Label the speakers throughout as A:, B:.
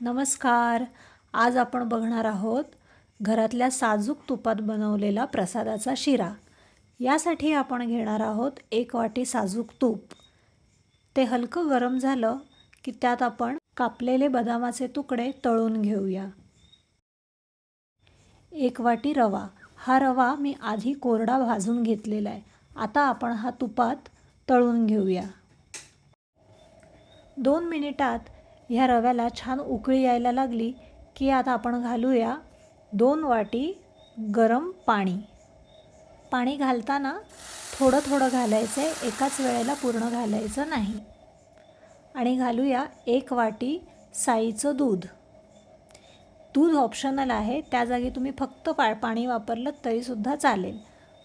A: नमस्कार. आज आपण बघणार आहोत घरातल्या साजूक तुपात बनवलेला प्रसादाचा शिरा. यासाठी आपण घेणार आहोत एक वाटी साजूक तूप. ते हलकं गरम झालं की त्यात आपण कापलेले बदामाचे तुकडे तळून घेऊया. एक वाटी रवा. हा रवा मी आधी कोरडा भाजून घेतलेला आहे. आता आपण हा तुपात तळून घेऊया. दोन मिनिटात ह्या रव्याला छान उकळी यायला लागली की आता आपण घालूया दोन वाटी गरम पाणी. पाणी घालताना थोडं थोडं घालायचं आहे एकाच वेळेला पूर्ण घालायचं नाही. आणि घालूया एक वाटी साईचं दूध. दूध ऑप्शनल आहे त्या जागी तुम्ही फक्त पा पाणी वापरलं तरीसुद्धा चालेल.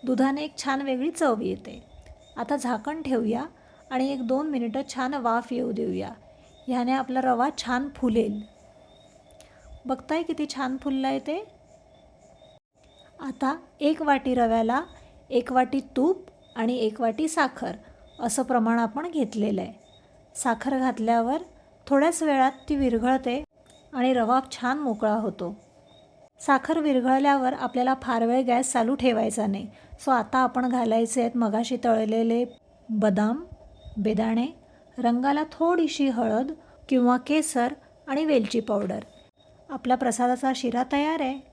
A: दुधाने एक छान वेगळी चव येते. आता झाकण ठेवूया आणि एक दोन मिनिटं छान वाफ येऊ देऊया. ह्याने आपला रवा छान फुलेल. बघताय किती छान फुलला आहे ते? आता एक वाटी रव्याला एक वाटी तूप आणि एक वाटी साखर असं प्रमाण आपण घेतलेलं आहे साखर घातल्यावर थोड्याच वेळात ती विरघळते आणि रवा छान मोकळा होतो. साखर विरघळल्यावर आपल्याला फार वेळ गॅस चालू ठेवायचा नाही. सो आता आपण घालायचे आहेत मगाशी तळलेले बदाम बेदाणे रंगाला थोडीशी हळद किंवा केसर आणि वेलची पावडर. आपला प्रसादाचा शिरा तयार आहे.